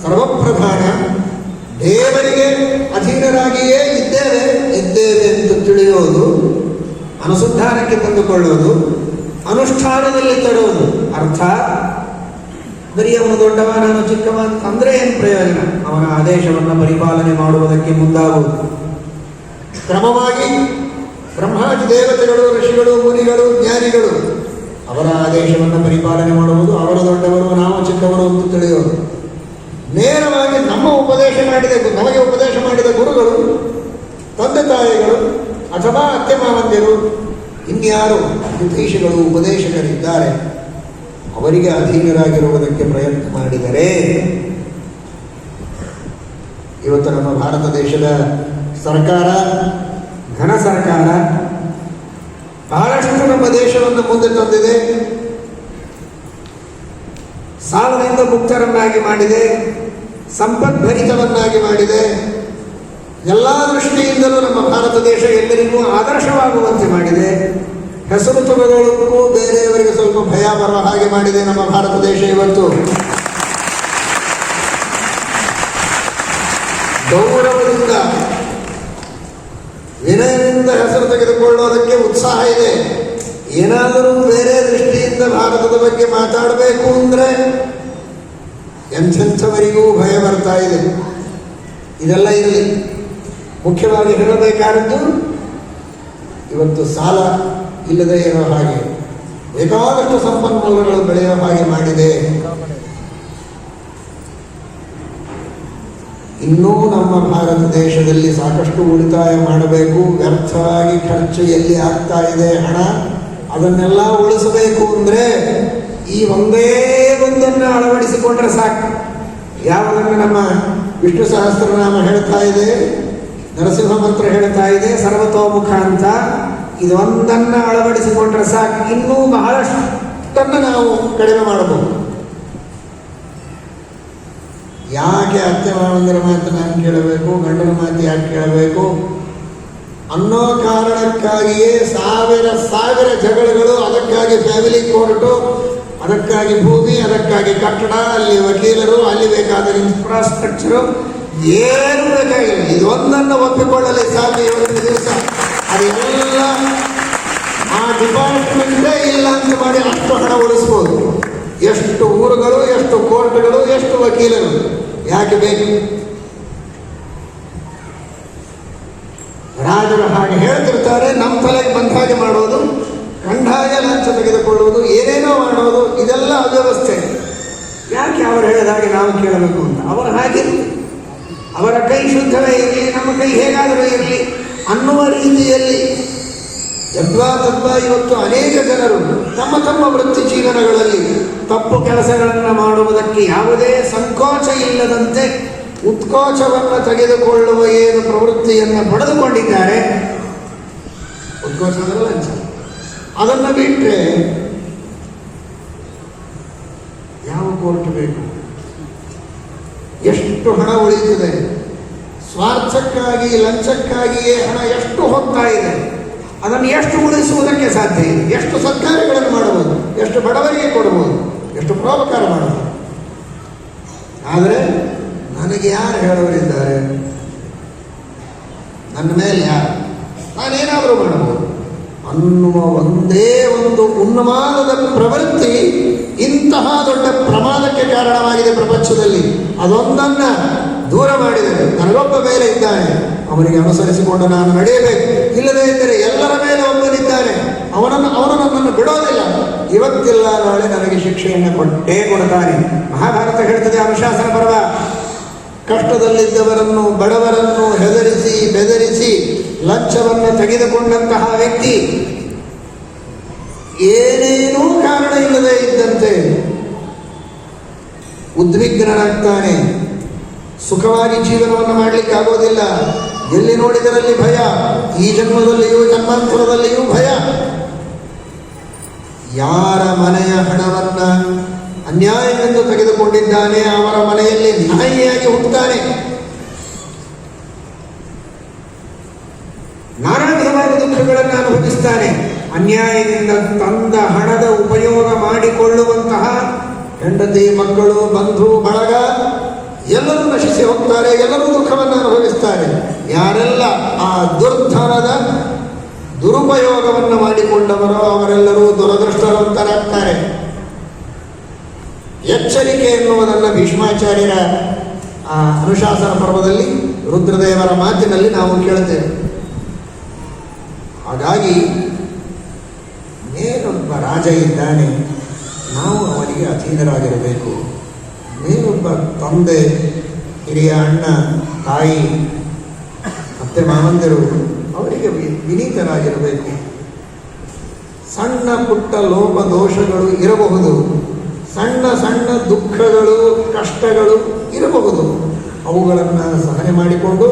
ಸರ್ವಪ್ರಧಾನ, ದೇವರಿಗೆ ಅಧೀನರಾಗಿಯೇ ಇದ್ದೇವೆ ಇದ್ದೇವೆ ಎಂದು ತಿಳಿಯೋದು, ಅನುಸಂಧಾನಕ್ಕೆ ತಂದುಕೊಳ್ಳೋದು, ಅನುಷ್ಠಾನದಲ್ಲಿ ತರುವುದು ಅರ್ಥ? ಬರೀ ಅವನು ದೊಡ್ಡವ ನಾನು ಚಿಕ್ಕವ ಅಂದ್ರೆ ಏನು ಪ್ರಯೋಜನ? ಅವನ ಆದೇಶವನ್ನು ಪರಿಪಾಲನೆ ಮಾಡುವುದಕ್ಕೆ ಮುಂದಾಗುವುದು. ಕ್ರಮವಾಗಿ ಬ್ರಹ್ಮಾಜಿ ದೇವತೆಗಳು, ಋಷಿಗಳು, ಮುನಿಗಳು, ಜ್ಞಾನಿಗಳು ಅವರ ಆದೇಶವನ್ನು ಪರಿಪಾಲನೆ ಮಾಡುವುದು ಅವರ ದೊಡ್ಡವರು, ನಾವು ಚಿಕ್ಕವರು ಅಂತ ತಿಳಿಯೋದು ನೇರವಾಗಿ ನಮ್ಮ ಉಪದೇಶ ಮಾಡಿದ ನಮಗೆ ಉಪದೇಶ ಮಾಡಿದ ಗುರುಗಳು, ತಂದೆ ತಾಯಿಗಳು, ಅಥವಾ ಅತ್ತೆ ಮಾವಂದಿರು, ಇನ್ಯಾರು ಹಿತೈಷಿಗಳು ಉಪದೇಶಕರಿದ್ದಾರೆ, ಅವರಿಗೆ ಅಧೀನರಾಗಿರುವುದಕ್ಕೆ ಪ್ರಯತ್ನ ಮಾಡಿದರೆ, ಇವತ್ತು ನಮ್ಮ ಭಾರತ ದೇಶದ ಸರ್ಕಾರ, ಘನ ಸರ್ಕಾರ ಬಹಳಷ್ಟು ನಮ್ಮ ದೇಶವನ್ನು ಮುಂದೆ ತಂದಿದೆ. ಸಾಲದಿಂದ ಮುಕ್ತರನ್ನಾಗಿ ಮಾಡಿದೆ. ಸಂಪದ್ಭರಿತವನ್ನಾಗಿ ಮಾಡಿದೆ. ಎಲ್ಲ ದೃಷ್ಟಿಯಿಂದಲೂ ನಮ್ಮ ಭಾರತ ದೇಶ ಎಲ್ಲರಿಗೂ ಆದರ್ಶವಾಗುವಂತೆ ಮಾಡಿದೆ. ಹೆಸರು ತಗೊಳ್ಳೋದಕ್ಕೂ ಬೇರೆಯವರಿಗೆ ಸ್ವಲ್ಪ ಭಯ ಬರುವ ಹಾಗೆ ಮಾಡಿದೆ ನಮ್ಮ ಭಾರತ ದೇಶ ಇವತ್ತು. ಗೌರವದಿಂದ ವಿನಯದಿಂದ ಹೆಸರು ತೆಗೆದುಕೊಳ್ಳೋದಕ್ಕೆ ಉತ್ಸಾಹ ಇದೆ. ಏನಾದರೂ ಬೇರೆ ದೃಷ್ಟಿಯಿಂದ ಭಾರತದ ಬಗ್ಗೆ ಮಾತಾಡಬೇಕು ಅಂದರೆ ಎಂಥೆಂಥವರಿಗೂ ಭಯ ಬರ್ತಾ ಇದೆ. ಇದೆಲ್ಲ ಇರಲಿ. ಮುಖ್ಯವಾಗಿ ಹೇಳಬೇಕಾದದ್ದು, ಇವತ್ತು ಸಾಲ ಇಲ್ಲದೆ ಇರೋ ಹಾಗೆ ಬೇಕಾದಷ್ಟು ಸಂಪನ್ಮೂಲಗಳು ಬೆಳೆಯೋ ಹಾಗೆ ಮಾಡಿದೆ. ಇನ್ನೂ ನಮ್ಮ ಭಾರತ ದೇಶದಲ್ಲಿ ಸಾಕಷ್ಟು ಉಳಿತಾಯ ಮಾಡಬೇಕು. ವ್ಯರ್ಥವಾಗಿ ಖರ್ಚು ಎಲ್ಲಿ ಆಗ್ತಾ ಇದೆ ಹಣ? ಅದನ್ನೆಲ್ಲ ಉಳಿಸಬೇಕು ಅಂದರೆ ಈ ಒಂದೇ ಒಂದನ್ನು ಅಳವಡಿಸಿಕೊಂಡ್ರೆ ಸಾಕು. ಯಾವುದನ್ನು ನಮ್ಮ ವಿಷ್ಣು ಸಹಸ್ರನಾಮ ಹೇಳ್ತಾ ಇದೆ ನರಸಿಂಹ ಮಂತ್ರ ಹೇಳ್ತಾ ಇದೆ, ಸರ್ವತೋಮುಖ ಅಂತ. ಇದೊಂದನ್ನು ಅಳವಡಿಸಿಕೊಂಡ್ರೆ ಸಾಕು. ಇನ್ನೂ ಬಹಳಷ್ಟನ್ನು ನಾವು ಕಡಿಮೆ ಮಾಡಬಹುದು. ಯಾಕೆ ಅತ್ತೆ ಮಾವಂದರ ಮಾತು ನಾನು ಕೇಳಬೇಕು, ಗಂಡನ ಮಾತು ಯಾಕೆ ಕೇಳಬೇಕು? ಅನ್ನೋ ಕಾರಣಕ್ಕಾಗಿಯೇ ಸಾವಿರ ಸಾವಿರ ಜಗಳಗಳು ಅದಕ್ಕಾಗಿ ಫ್ಯಾಮಿಲಿ ಕೋರ್ಟು ಅದಕ್ಕಾಗಿ ಭೂಮಿ, ಅದಕ್ಕಾಗಿ ಕಟ್ಟಡ, ಅಲ್ಲಿ ವಕೀಲರು, ಅಲ್ಲಿ ಬೇಕಾದ ಇನ್ಫ್ರಾಸ್ಟ್ರಕ್ಚರು ಏನು ಬೇಕಾಗಿಲ್ಲ ಇದೊಂದನ್ನು ಒಪ್ಪಿಕೊಳ್ಳಲಿ ಸಾಧ್ಯ ಇವತ್ತಿನ ದಿವಸ. ಅದೆಲ್ಲ ಆ ಡಿಪಾರ್ಟ್ಮೆಂಟೇ ಇಲ್ಲ ಅಂತ ಮಾಡಿ ಅಷ್ಟು ಹಣ ಉಳಿಸ್ಬೋದು. ಎಷ್ಟು ಊರುಗಳು, ಎಷ್ಟು ಕೋರ್ಟ್ಗಳು ಎಷ್ಟು ವಕೀಲರು? ಯಾಕೆ ಬೇಕು? ರಾಜರು ಹಾಗೆ ಹೇಳ್ತಿರ್ತಾರೆ, ನಮ್ಮ ತಲೆಗೆ ಬಂದ ಹಾಗೆ ಮಾಡೋದು ಕಂಡಾಯ ಲಂಚ ತೆಗೆದುಕೊಳ್ಳುವುದು, ಏನೇನೋ ಮಾಡೋದು, ಇದೆಲ್ಲ ಅವ್ಯವಸ್ಥೆ. ಯಾಕೆ ಅವರು ಹೇಳಿದ ಹಾಗೆ ನಾವು ಕೇಳಬೇಕು ಅಂತ? ಅವರು ಹಾಗೆ. ಅವರ ಕೈ ಶುದ್ಧವೇ ಇರಲಿ, ನಮ್ಮ ಕೈ ಹೇಗಾದರೂ ಇರಲಿ ಅನ್ನುವ ರೀತಿಯಲ್ಲಿ ಯದ್ವಾ ತದ್ವಾ ಇವತ್ತು ಅನೇಕ ಜನರು ತಮ್ಮ ತಮ್ಮ ವೃತ್ತಿ ಜೀವನಗಳಲ್ಲಿ ತಪ್ಪು ಕೆಲಸಗಳನ್ನು ಮಾಡುವುದಕ್ಕೆ ಯಾವುದೇ ಸಂಕೋಚ ಇಲ್ಲದಂತೆ ಉತ್ಕೋಚವನ್ನು ತೆಗೆದುಕೊಳ್ಳುವ ಏನು ಪ್ರವೃತ್ತಿಯನ್ನು ಪಡೆದುಕೊಂಡಿದ್ದಾರೆ, ಉತ್ಕೋಚ ಅಂದರೆ ಲಂಚ. ಅದನ್ನು ಬಿಟ್ಟರೆ ಯಾವ ಕೋರ್ಟ್ ಬೇಕು? ಎಷ್ಟು ಹಣ ಉಳಿಯುತ್ತದೆ ಸ್ವಾರ್ಥಕ್ಕಾಗಿ, ಲಂಚಕ್ಕಾಗಿಯೇ ಹಣ ಎಷ್ಟು ಹೋಗ್ತಾ ಇದೆ? ಅದನ್ನು ಎಷ್ಟು ಉಳಿಸುವುದಕ್ಕೆ ಸಾಧ್ಯ ಇದೆ? ಎಷ್ಟು ಸತ್ಕಾರಗಳನ್ನು ಮಾಡಬಹುದು? ಎಷ್ಟು ಬಡವರಿಗೆ ಕೊಡಬಹುದು? ಎಷ್ಟು ಪ್ರೋಪಕಾರ ಮಾಡಬಹುದು? ಆದರೆ ನನಗೆ ಯಾರು ಹೇಳೋರಿದ್ದಾರೆ ನನ್ನ ಮೇಲೆ ಯಾರು? ನಾನೇನಾದರೂ ಮಾಡಬಹುದು. ಅನ್ನುವ ಒಂದೇ ಒಂದು ಉನ್ನಮಾನದ ಪ್ರವೃತ್ತಿ ಇಂತಹ ದೊಡ್ಡ ಪ್ರಮಾದಕ್ಕೆ ಕಾರಣವಾಗಿದೆ ಪ್ರಪಂಚದಲ್ಲಿ. ಅದೊಂದನ್ನ ದೂರ ಮಾಡಿದರೆ ನನಗೊಬ್ಬ ಮೇಲೆ ಇದ್ದಾನೆ. ಅವನಿಗೆ ಅನುಸರಿಸಿಕೊಂಡು ನಾನು ನಡೆಯಬೇಕು. ಇಲ್ಲದೇ ಇದ್ದರೆ ಎಲ್ಲರ ಮೇಲೆ ಒಬ್ಬನಿದ್ದಾನೆ. ಅವನನ್ನು ಅವನು ನನ್ನನ್ನು ಬಿಡೋದಿಲ್ಲ. ಇವತ್ತಿಲ್ಲ ನಾಳೆ ನನಗೆ ಶಿಕ್ಷೆಯನ್ನು ಕೊಟ್ಟೇ ಕೊಡ್ತಾನೆ ಮಹಾಭಾರತ ಹೇಳ್ತದೆ ಅನುಶಾಸನ ಪರ್ವ. ಕಷ್ಟದಲ್ಲಿದ್ದವರನ್ನು, ಬಡವರನ್ನು ಹೆದರಿಸಿ, ಬೆದರಿಸಿ, ಲಂಚವನ್ನು ತೆಗೆದುಕೊಂಡಂತಹ ವ್ಯಕ್ತಿ ಏನೇನೂ ಕಾರಣ ಇಲ್ಲದೆ ಇದ್ದಂತೆ ಉದ್ವಿಗ್ನನಾಗ್ತಾನೆ. ಸುಖವಾಗಿ ಜೀವನವನ್ನು ಮಾಡಲಿಕ್ಕೆ ಆಗೋದಿಲ್ಲ ಎಲ್ಲಿ ನೋಡಿದರಲ್ಲಿ ಭಯ? ಈ ಜನ್ಮದಲ್ಲಿಯೂ ಜನ್ಮಾಂತರದಲ್ಲಿಯೂ ಭಯ. ಯಾರ ಮನೆಯ ಹಣವನ್ನ ಅನ್ಯಾಯವೆಂದು ತೆಗೆದುಕೊಂಡಿದ್ದಾನೆ, ಅವರ ಮನೆಯಲ್ಲಿ ನಾಯಿಯಾಗಿ ಹುಟ್ಟುತ್ತಾನೆ. ನಾನಾ ವಿಧವಾದ ದುಃಖಗಳನ್ನು ಅನುಭವಿಸ್ತಾನೆ. ಅನ್ಯಾಯದಿಂದ ತಂದ ಹಣದ ಉಪಯೋಗ ಮಾಡಿಕೊಳ್ಳುವಂತಹ ಹೆಂಡತಿ, ಮಕ್ಕಳು, ಬಂಧು, ಬಳಗ ಎಲ್ಲರೂ ನಶಿಸಿ ಹೋಗ್ತಾರೆ, ಎಲ್ಲರೂ ದುಃಖವನ್ನು ಅನುಭವಿಸ್ತಾರೆ. ಯಾರೆಲ್ಲ ಆ ದುರ್ಧನದ ದುರುಪಯೋಗವನ್ನು ಮಾಡಿಕೊಂಡವರೋ ಅವರೆಲ್ಲರೂ ದುರದೃಷ್ಟವಂತರಾಗ್ತಾರೆ. ಎಚ್ಚರಿಕೆ ಎನ್ನುವುದನ್ನು ಭೀಷ್ಮಾಚಾರ್ಯರ ಆ ಅನುಶಾಸನ ಪರ್ವದಲ್ಲಿ ರುದ್ರದೇವರ ಮಾತಿನಲ್ಲಿ ನಾವು ಕೇಳುತ್ತೇವೆ. ಹಾಗಾಗಿ ಮೇಲೊಬ್ಬ ರಾಜ ಇದ್ದಾನೆ, ನಾವು ಅವನಿಗೆ ಅಧೀನರಾಗಿರಬೇಕು. ಮೇಲೊಬ್ಬ ತಂದೆ, ಹಿರಿಯ ಅಣ್ಣ, ತಾಯಿ, ಮತ್ತೆ ಮಾವಂದಿರು, ಅವರಿಗೆ ವಿನೀತರಾಗಿರಬೇಕು. ಸಣ್ಣ ಪುಟ್ಟ ಲೋಪ ದೋಷಗಳು ಇರಬಹುದು. ಸಣ್ಣ ಸಣ್ಣ ದುಃಖಗಳು, ಕಷ್ಟಗಳು ಇರಬಹುದು. ಅವುಗಳನ್ನು ಸಹನೆ ಮಾಡಿಕೊಂಡು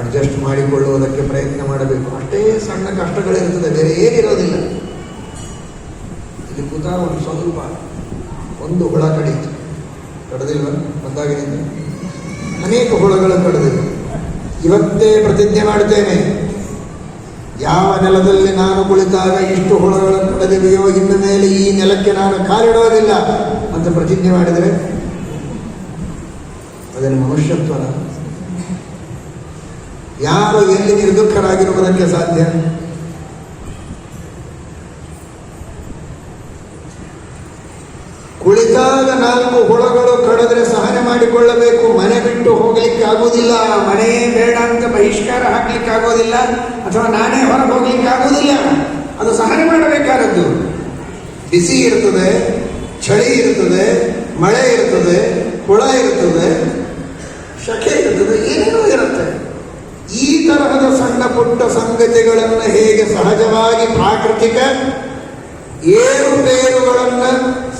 ಅಡ್ಜಸ್ಟ್ ಮಾಡಿಕೊಳ್ಳುವುದಕ್ಕೆ ಪ್ರಯತ್ನ ಮಾಡಬೇಕು. ಅಷ್ಟೇ ಸಣ್ಣ ಕಷ್ಟಗಳಿರುತ್ತದೆ, ಬೇರೆ ಏನಿರೋದಿಲ್ಲ. ಇದು ಕೂತ ಒಂದು ಸ್ವಲ್ಪ ಒಂದು ಹುಳ ಕಡಿತು ಕಡದಿಲ್ವ? ಬಂದಾಗಿನಿಂದ ಅನೇಕ ಹುಳಗಳು ಕಡಿದಿವೆ ಇವತ್ತೇ ಪ್ರತಿಜ್ಞೆ ಮಾಡ್ತೇನೆ ಯಾವ ನೆಲದಲ್ಲಿ ನಾನು ಕುಳಿತಾಗ ಇಷ್ಟು ಹುಳಗಳನ್ನು ಕಡದಿವೆಯೋ ಇನ್ನು ಮೇಲೆ ಈ ನೆಲಕ್ಕೆ ನಾನು ಕಾಲಿಡೋದಿಲ್ಲ ಅಂತ ಪ್ರತಿಜ್ಞೆ ಮಾಡಿದರೆ ಅದನ್ನು ಮನುಷ್ಯತ್ವನ. ಯಾರು ಎಲ್ಲಿ ನಿರ್ದುಃಖರಾಗಿರುವುದಕ್ಕೆ ಸಾಧ್ಯ? ನಾಲ್ಕು ಹುಳಗಳು ಕಡಿದ್ರೆ ಸಹನೆ ಮಾಡಿಕೊಳ್ಳಬೇಕು. ಮನೆ ಬಿಟ್ಟು ಹೋಗ್ಲಿಕ್ಕೆ ಆಗುವುದಿಲ್ಲ. ಮನೆಯೇ ಬೇಡ ಅಂತ ಬಹಿಷ್ಕಾರ ಹಾಕ್ಲಿಕ್ಕೆ ಆಗೋದಿಲ್ಲ ಅಥವಾ ನಾನೇ ಹೊರಗೆ ಹೋಗ್ಲಿಕ್ಕೆ ಅದು ಸಹನೆ ಮಾಡಬೇಕಾದದ್ದು. ಬಿಸಿ ಇರ್ತದೆ, ಚಳಿ ಇರ್ತದೆ, ಮಳೆ ಇರ್ತದೆ, ಹುಳ ಇರ್ತದೆ, ಶಕೆ ಇರ್ತದೆ, ಏನೇನೋ ಇರುತ್ತೆ. ಈ ತರಹದ ಸಣ್ಣ ಪುಟ್ಟ ಸಂಗತಿಗಳನ್ನು ಹೇಗೆ ಸಹಜವಾಗಿ ಪ್ರಾಕೃತಿಕ ಏರುಪೇರುಗಳನ್ನು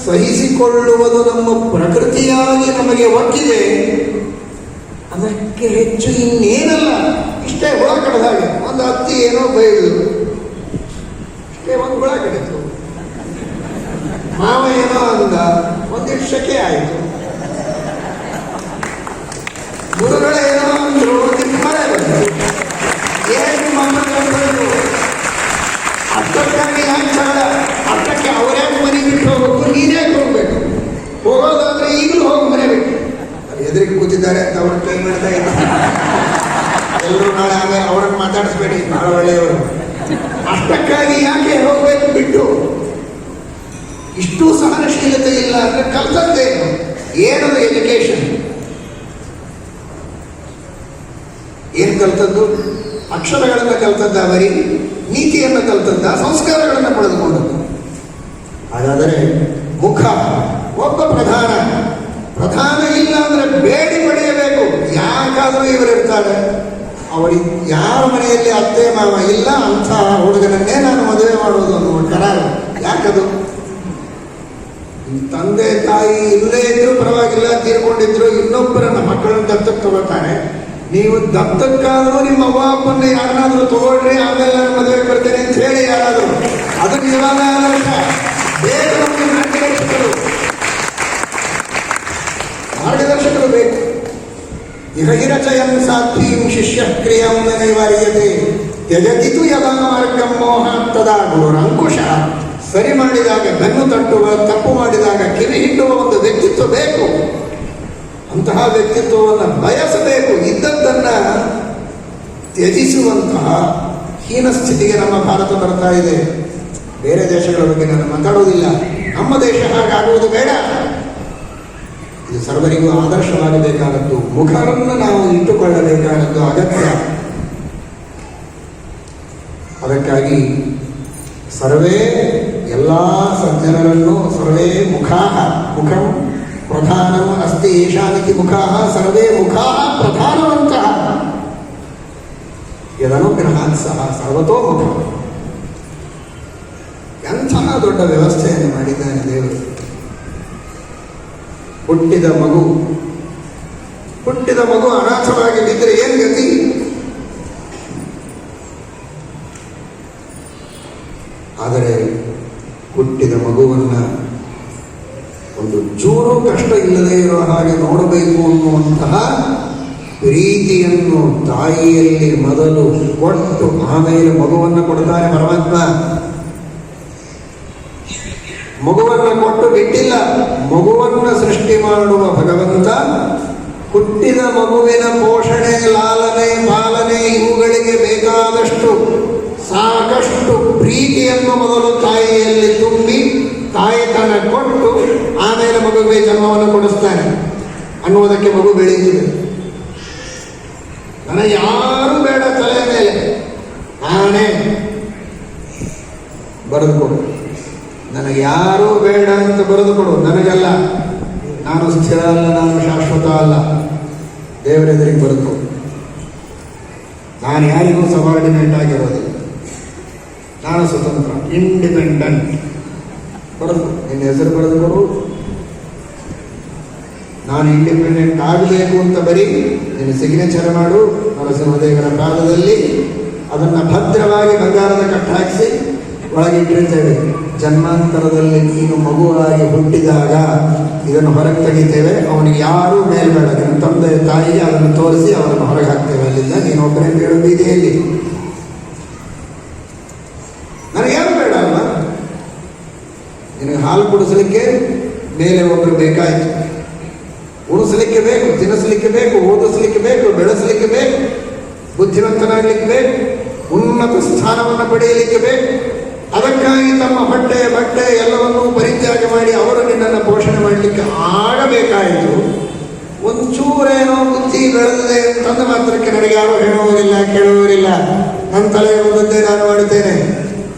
ಸಹಿಸಿಕೊಳ್ಳುವುದು ನಮ್ಮ ಪ್ರಕೃತಿಯಾಗಿ ನಮಗೆ ಒಕ್ಕಿದೆ. ಅದಕ್ಕೆ ಹೆಚ್ಚು ಇನ್ನೇನಲ್ಲ. ಇಷ್ಟೇ ಹುಳ ಕಡದ ಹಾಗೆ. ಒಂದು ಹತ್ತಿ ಏನೋ ಬೈದು. ಇಷ್ಟೇ ಒಂದು ಹುಳ ಕಡಿತು ಮಾವ ಏನೋ ಅಂದ. ಒಂದಿಷ್ಟು ಶಕೆ ಆಯಿತು. ಗುರುಗಳ ಏನೋ ಅಂದ್ರು. ಒಂದಿಷ್ಟು ಮಳೆ ಬಂತು. ಏನು ಯಾಕೆ ಜಗಳ ಹೋಗೋದಾದ್ರೆ ಈಗಲೂ ಹೋಗಿ ಮನೆ ಬಿಟ್ಟು ಎದುರಿಗೆ ಕೂತಿದ್ದಾರೆ, ಅಂತ ಅವ್ರು ಕೈ ಮಾಡ್ತಾ ಇದ್ದಾರೆ. ಎಲ್ಲರೂ ನಾಳೆ ಆಮೇಲೆ ಅವ್ರನ್ನ ಮಾತಾಡಿಸ್ಬೇಡಿ, ಬಹಳ ಒಳ್ಳೆಯವರು. ಅಷ್ಟಕ್ಕಾಗಿ ಯಾಕೆ ಹೋಗ್ಬೇಕು ಬಿಟ್ಟು? ಇಷ್ಟು ಸಹನಶೀಲತೆ ಇಲ್ಲ ಅಂದ್ರೆ ಕಲ್ತದ್ದೇನು ಏನದು ಎಜುಕೇಶನ್ ಏನ್ ಕಲ್ತದ್ದು? ಅಕ್ಷರಗಳನ್ನ ಕಲ್ತದ್ದ ಬರೀ ನೀತಿಯನ್ನು ಕಲ್ತದ್ದ, ಸಂಸ್ಕಾರಗಳನ್ನು ಪಡೆದುಕೊಂಡದ್ದು. ಹಾಗಾದರೆ ಮುಖ, ಒಬ್ಬ ಪ್ರಧಾನ. ಪ್ರಧಾನ ಇಲ್ಲ ಅಂದ್ರೆ ಬೇಡಿ ಪಡೆಯಬೇಕು. ಯಾಕಾದರೂ ಇವರಿರ್ತಾರೆ ಅವರಿಗೆ ಯಾರ ಮನೆಯಲ್ಲಿ ಅತ್ತೆ, ಮಾವ ಇಲ್ಲ ಅಂತ ಹುಡುಗನನ್ನೇ ನಾನು ಮದುವೆ ಮಾಡುವುದು ಅನ್ನುವ ಕರಾರು. ಯಾಕದು? ತಂದೆ, ತಾಯಿ ಇಲ್ಲದೇ ಇದ್ರು ಪರವಾಗಿಲ್ಲ, ತೀರ್ಕೊಂಡಿದ್ರು ಇನ್ನೊಬ್ಬರನ್ನ ಮಕ್ಕಳನ್ನು ದತ್ತಕ್ಕೆ ತಗೋತಾನೆ ನೀವು ದತ್ತಕ್ಕಾದರೂ ನಿಮ್ಮ ಅವ್ವ, ಅಪ್ಪನ್ನ ಯಾರನ್ನಾದ್ರೂ ತಗೊಳ್ರಿ, ಆಮೇಲೆ ನಾನು ಮದುವೆ ಬರ್ತೇನೆ ಅಂತ ಹೇಳಿ ಯಾರಾದರೂ. ಅದು ನಿಜವಾದ ಆದರ್ಶ. ಬೇಗ ನಮಗೆ ಮಾರ್ಗದರ್ಶಕರು ಮಾರ್ಗದರ್ಶಕರು ಬೇಕು. ಇಹಗಿರಚಯನ್ ಸಾಧ್ಯಂ ಶಿಷ್ಯ ಕ್ರಿಯಂ ನೈವಾರ್ಯತೆ. ತ್ಯಜತಿತು ಯದಾ ಮಾರ್ಗಂ ಮೋಹ ತದಾ ಗುರುರಂಕುಶ ಸರಿ ಮಾಡಿದಾಗ ಬೆನ್ನು ತಟ್ಟುವ, ತಪ್ಪು ಮಾಡಿದಾಗ, ಕಿವಿ ಹಿಂಡುವ ಒಂದು ವ್ಯಕ್ತಿತ್ವ ಬೇಕು. ಅಂತಹ ವ್ಯಕ್ತಿತ್ವವನ್ನು ಬಯಸಬೇಕು. ಇದ್ದದ್ದನ್ನ ತ್ಯಜಿಸುವಂತಹ ಹೀನ ಸ್ಥಿತಿಗೆ ನಮ್ಮ ಭಾರತ ಬರ್ತಾ ಇದೆ. ಬೇರೆ ದೇಶಗಳ ಬಗ್ಗೆ ನಾನು ಮಾತಾಡುವುದಿಲ್ಲ ನಮ್ಮ ದೇಶ ಹಾಗಾಗುವುದು ಬೇಡ. ಇದು ಸರ್ವರಿಗೂ ಆದರ್ಶವಾಗಬೇಕಾದದ್ದು. ಮುಖವನ್ನು ನಾವು ಇಟ್ಟುಕೊಳ್ಳಬೇಕಾದದ್ದು ಅಗತ್ಯ. ಅದಕ್ಕಾಗಿ ಸರ್ವೇ ಎಲ್ಲ ಸಜ್ಜನರನ್ನು ಸರ್ವೇ ಮುಖಾ, ಮುಖಂ ಪ್ರಧಾನ ಅಸ್ತಿ ಏಷಾನಿತಿ ಮುಖಾ, ಸರ್ವೇ ಮುಖಾ ಪ್ರಧಾನವಂತಹ ಯದನುಗ್ರಹಾತ್ ಸಹ, ಸರ್ವತೋ ಮುಖ. ಎಂತಹ ದೊಡ್ಡ ವ್ಯವಸ್ಥೆಯನ್ನು ಮಾಡಿದ್ದಾನೆ ದೇವರು. ಹುಟ್ಟಿದ ಮಗು. ಹುಟ್ಟಿದ ಮಗು ಅನಾಥವಾಗಿ ಬಿದ್ದರೆ ಏನು ಗತಿ? ಆದರೆ ಹುಟ್ಟಿದ ಮಗುವನ್ನ ಒಂದು ಚೂರು ಕಷ್ಟ ಇಲ್ಲದೆ ಇರೋ ಹಾಗೆ ನೋಡಬೇಕು ಅನ್ನುವಂತಹ ಪ್ರೀತಿಯನ್ನು ತಾಯಿಯಲ್ಲಿ ಮೊದಲು ಕೊಟ್ಟು ಆಮೇಲೆ ಮಗುವನ್ನು ಕೊಡ್ತಾರೆ ಪರಮಾತ್ಮ. ಮಗುವನ್ನು ಕೊಟ್ಟು ಬಿಟ್ಟಿಲ್ಲ. ಮಗುವನ್ನು ಸೃಷ್ಟಿ ಮಾಡುವ ಭಗವಂತ ಹುಟ್ಟಿದ ಮಗುವಿನ ಪೋಷಣೆ, ಲಾಲನೆ, ಪಾಲನೆ ಇವುಗಳಿಗೆ ಬೇಕಾದಷ್ಟು ಸಾಕಷ್ಟು ಪ್ರೀತಿಯನ್ನು ಮೊದಲು ತಾಯಿಯಲ್ಲಿ ತುಂಬಿ ತಾಯಿತನ ಕೊಟ್ಟು ಆಮೇಲೆ ಮಗುವಿಗೆ ಜನ್ಮವನ್ನು ಕೊಡಿಸ್ತಾನೆ. ಅನ್ನುವುದಕ್ಕೆ ಮಗು ಬೆಳೆಯುತ್ತಿದೆ ನನ್ನ ಯಾರು ಬೇಡ ತಲೆ ಮೇಲೆ. ನಾನೇ ಬರೆದುಕೊಡು ಬರೆದು ಕೊಡು. ನನಗಲ್ಲ. ನಾನು ಸ್ಥಿರ ಅಲ್ಲ, ನಾನು ಶಾಶ್ವತ ಅಲ್ಲ. ದೇವರೆದುರಿಗೆ ಬರೆದು ನಾನು ಯಾರಿಗೂ ಸಬಾರ್ಡಿನೇಟ್ ಆಗಿರೋದಿಲ್ಲ. ನಾನು ಸ್ವತಂತ್ರ, ಇಂಡಿಪೆಂಡೆಂಟ್. ಬರೆದು ನಿನ್ನ ಹೆಸರು ಬರೆದು ಕೊಡು. ನಾನು ಇಂಡಿಪೆಂಡೆಂಟ್ ಆಗಬೇಕು ಅಂತ ಬರೀ ನಿನ್ನ ಸಿಗ್ನೇಚರ್ ಮಾಡು. ನರಸಿಂಹದೇವರ ಪಾದದಲ್ಲಿ ಅದನ್ನು ಭದ್ರವಾಗಿ ಬಂಗಾರದ ಕಟ್ಟಾಕಿಸಿ ಒಳಗೆ ಇಟ್ಟಿರ್ತೇವೆ. ಜನ್ಮಾಂತರದಲ್ಲಿ ನೀನು ಮಗುವಾಗಿ ಹುಟ್ಟಿದಾಗ ಇದನ್ನು ಹೊರಗೆ ತೆಗಿತೇವೆ. ಅವನಿಗೆ ಯಾರೂ ಮೇಲ್ಬೇಡ. ನಿನ್ನ ತಂದೆ, ತಾಯಿ ಅದನ್ನು ತೋರಿಸಿ ಅವರನ್ನು ಹೊರಗೆ ಹಾಕ್ತೇವೆ. ಅಲ್ಲಿಂದ ನೀನು ಒಬ್ಬನೇ ಬೀಳು ಬೀದಿಯಲ್ಲಿ ನನಗೇನು ಬೇಡ ಅಲ್ಲ ನಿನಗೆ ಹಾಲು ಕುಡಿಸಲಿಕ್ಕೆ ಮೇಲೆ ಒಬ್ಬರು ಬೇಕಾಯಿತು. ಉಣಿಸ್ಲಿಕ್ಕೆ ಬೇಕು, ತಿನ್ನಿಸ್ಲಿಕ್ಕೆ ಬೇಕು, ಓದಿಸ್ಲಿಕ್ಕೆ ಬೇಕು, ಬೆಳೆಸಲಿಕ್ಕೆ ಬೇಕು, ಬುದ್ಧಿವಂತನಾಗಲಿಕ್ಕೆ ಬೇಕು, ಉನ್ನತ ಸ್ಥಾನವನ್ನು ಪಡೆಯಲಿಕ್ಕೆ ಬೇಕು. ಅದಕ್ಕಾಗಿ ತಮ್ಮ ಹೊಟ್ಟೆ ಬಟ್ಟೆ ಎಲ್ಲವನ್ನೂ ಪರಿತ್ಯಾಗ ಮಾಡಿ ಅವರು ನಿನ್ನನ್ನು ಪೋಷಣೆ ಮಾಡಲಿಕ್ಕೆ ಆಗಬೇಕಾಯಿತು. ಒಂಚೂರೇನೋ ಬುದ್ಧಿ ಬೆಳೆದಿದೆ ತಂದ ಮಾತ್ರಕ್ಕೆ ನನಗೆ ಯಾರು ಹೇಳುವುದಿಲ್ಲ, ಕೇಳುವುದಿಲ್ಲ. ನನ್ನ ತಲೆ ಮುಂದೆ ನಾನು ಮಾಡುತ್ತೇನೆ.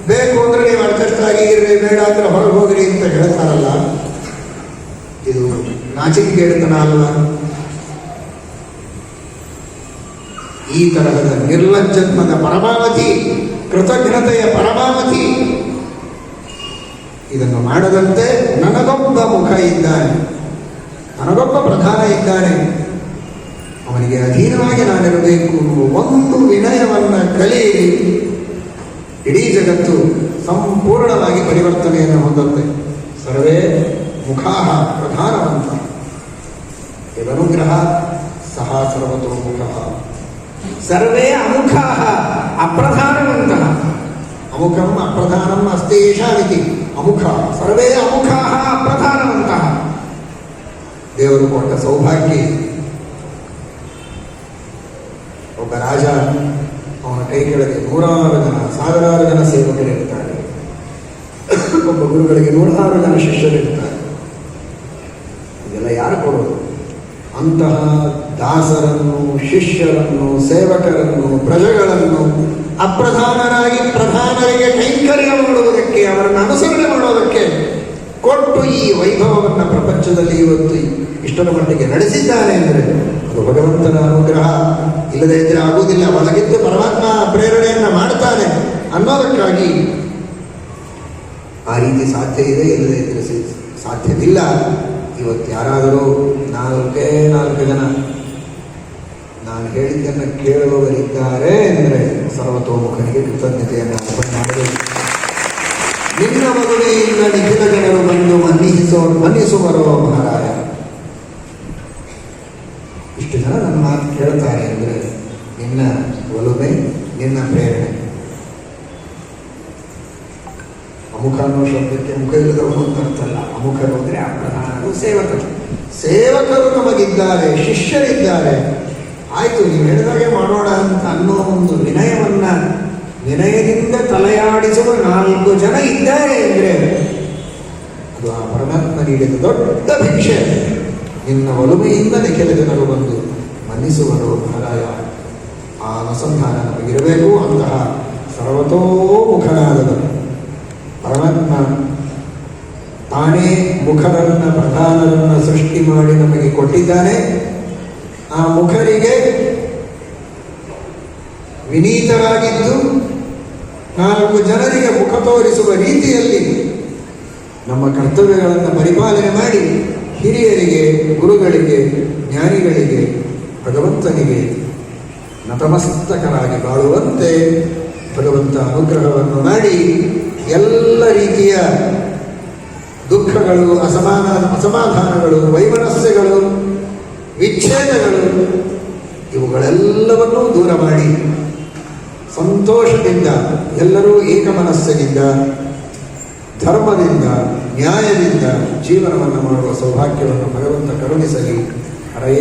ಬೇಕು ಅಂದ್ರೆ ನೀವು ಅಡ್ಜಸ್ಟ್ ಆಗಿ ಇರ್ರಿ, ಬೇಡ ಅಂದ್ರೆ ಹೊರಗೆ ಹೋಗ್ರಿ ಅಂತ ಹೇಳ್ತಾರಲ್ಲ. ಇದು ನಾಚಿಕೆಗೇಡತನ ಅಲ್ವಾ? ಈ ತರಹದ ನಿರ್ಲಜ್ಜತ್ಮದ ಪರಮಾವಧಿ. ಕೃತಜ್ಞತೆಯ ಪರಮಾವಧಿ. ಇದನ್ನು ಮಾಡದಂತೆ ನನಗೊಬ್ಬ ಮುಖ ಇದ್ದಾನೆ ನನಗೊಬ್ಬ ಪ್ರಧಾನ ಇದ್ದಾನೆ. ಅವನಿಗೆ ಅಧೀನವಾಗಿ ನಾನಿರಬೇಕು. ಒಂದು ವಿನಯವನ್ನು ಕಲಿಯಿರಿ. ಇಡೀ ಜಗತ್ತು ಸಂಪೂರ್ಣವಾಗಿ ಪರಿವರ್ತನೆಯನ್ನು ಹೊಂದುತ್ತೆ. ಸರ್ವೇ ಮುಖಾಹ ಪ್ರಧಾನವಂತ. ಯದನುಗ್ರಹ ಸಹ ಸರ್ವತೋಮುಖ. ಸರ್ವೇ ಅಪ್ರಧಾನವಂತಃ ಅಮುಖಂ ಅಪ್ರಧಾನಂ ಅಸ್ತಿ ಏಷಾಮಿತಿ ಅಮುಖ ಸರ್ವೇ ಅಮುಖಾ ಅಪ್ರಧಾನವಂತಃ ದೇವರು ಕೊಟ್ಟ ಸೌಭಾಗ್ಯ. ಒಬ್ಬ ರಾಜ, ಅವನ ಕೈ ಕೆಳಗೆ ನೂರಾರು ಜನ, ಸಾವಿರಾರು ಜನ ಸೇವಕರಿರ್ತಾರೆ ಒಬ್ಬ ಗುರುಗಳಿಗೆ ನೂರಾರು ಜನ ಶಿಷ್ಯರಿರ್ತಾರೆ ಇದೆಲ್ಲ ಯಾರು ಕೊಡೋದು? ಅಂತಹ ದಾಸರನ್ನು, ಶಿಷ್ಯರನ್ನು, ಸೇವಕರನ್ನು, ಪ್ರಜೆಗಳನ್ನು ಅಪ್ರಧಾನರಾಗಿ ಪ್ರಧಾನರಿಗೆ ಕೈಂಕರ್ಯ ಮಾಡುವುದಕ್ಕೆ, ಅವರನ್ನು ಅನುಸರಣೆ ಮಾಡುವುದಕ್ಕೆ ಕೊಟ್ಟು ಈ ವೈಭವವನ್ನು ಪ್ರಪಂಚದಲ್ಲಿ ಇವತ್ತು ಇಷ್ಟರ ಮಟ್ಟಿಗೆ ನಡೆಸಿದ್ದಾನೆ ಅಂದರೆ ಅದು ಭಗವಂತನ ಅನುಗ್ರಹ. ಇಲ್ಲದೇ ಇದ್ರೆ ಆಗುವುದಿಲ್ಲ. ಒಳಗಿದ್ದು ಪರಮಾತ್ಮ ಪ್ರೇರಣೆಯನ್ನು ಮಾಡ್ತಾನೆ ಅನ್ನೋದಕ್ಕಾಗಿ ಆ ರೀತಿ ಸಾಧ್ಯ ಇದೆ? ಇಲ್ಲದೇ ಇದ್ರೆ ಸಾಧ್ಯವಿಲ್ಲ. ಇವತ್ತು ಯಾರಾದರೂ ನಾಲ್ಕೇ ನಾಲ್ಕು ಜನ ನಾನು ಹೇಳಿದ್ದನ್ನು ಕೇಳುವವರಿದ್ದಾರೆ ಅಂದರೆ ಸರ್ವತೋಮುಖನಿಗೆ ಕೃತಜ್ಞತೆಯನ್ನು ಅರ್ಪಣೆ ಮಾಡಬೇಕು ನಿನ್ನ ಮದುವೆಯಿಂದ ನಿಖಿಲ ಜನರು ಬಂದು ಮನ್ನಿಸೋ, ಮನ್ನಿಸುವರೋ ಮಹಾರಾಯ ಇಷ್ಟು ಜನ ನನ್ನ ಮಾತು ಕೇಳ್ತಾರೆ ಅಂದರೆ ನಿನ್ನ ಒಲುಮೆ ನಿನ್ನ ಪ್ರೇರಣೆ. ಅಮುಖ ಅನ್ನೋ ಶಬ್ದಕ್ಕೆ ಮುಖ ಇಲ್ಲದವನು ಅಂತ ಅರ್ಥ ಅಲ್ಲ ಅಮುಖರು ಅಂದರೆ ಅಪ್ರಧಾನರು ಸೇವಕರು. ಸೇವಕರು ನಮಗಿದ್ದಾರೆ ಶಿಷ್ಯರಿದ್ದಾರೆ. ಆಯ್ತು, ನೀವು ಹೇಳಿದಾಗೆ ಮಾಡೋಣ ಅಂತ ಅನ್ನೋ ಒಂದು ವಿನಯವನ್ನ ವಿನಯದಿಂದ ತಲೆಯಾಡಿಸುವ ನಾಲ್ಕು ಜನ ಇದ್ದಾರೆ ಅಂದರೆ ಅದು ಆ ಪರಮಾತ್ಮ ನೀಡಿದ ದೊಡ್ಡ ಭಿಕ್ಷೆ. ನಿನ್ನ ಒಲುಮೆಯಿಂದಲೇ ಕೆಲ ಜನರು ಬಂದು ಮನ್ನಿಸುವರು, ಮಹಾರಾಯ. ಆ ಅನುಸಂಧಾನ ನಮಗಿರಬೇಕು ಅಂತಹ ಸರ್ವತೋಮುಖನಾದವನು ಪರಮಾತ್ಮ ತಾನೇ ಮುಖರನ್ನ, ಪ್ರಧಾನರನ್ನ ಸೃಷ್ಟಿ ಮಾಡಿ ನಮಗೆ ಕೊಟ್ಟಿದ್ದಾನೆ. ಆ ಮುಖರಿಗೆ ವಿನೀತರಾಗಿದ್ದು ನಾಲ್ಕು ಜನರಿಗೆ ಮುಖ ತೋರಿಸುವ ರೀತಿಯಲ್ಲಿ ನಮ್ಮ ಕರ್ತವ್ಯಗಳನ್ನು ಪರಿಪಾಲನೆ ಮಾಡಿ ಹಿರಿಯರಿಗೆ, ಗುರುಗಳಿಗೆ, ಜ್ಞಾನಿಗಳಿಗೆ, ಭಗವಂತನಿಗೆ ನತಮಸ್ತಕರಾಗಿ ಬಾಳುವಂತೆ ಭಗವಂತ ಅನುಗ್ರಹವನ್ನು ಮಾಡಿ ಎಲ್ಲ ರೀತಿಯ ದುಃಖಗಳು, ಅಸಮಾನ, ಅಸಮಾಧಾನಗಳು, ವೈಮನಸ್ಯಗಳು ವಿಚ್ಛೇದಗಳು, ಇವುಗಳೆಲ್ಲವನ್ನೂ ದೂರ ಮಾಡಿ ಸಂತೋಷದಿಂದ, ಎಲ್ಲರೂ ಏಕಮನಸ್ಸಿನಿಂದ, ಧರ್ಮದಿಂದ, ನ್ಯಾಯದಿಂದ ಜೀವನವನ್ನು ಮಾಡುವ ಸೌಭಾಗ್ಯವನ್ನು ಭಗವಂತ ಕರುಣಿಸಲಿ. ಹರೇ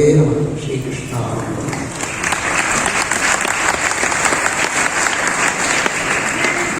ಶ್ರೀಕೃಷ್ಣ.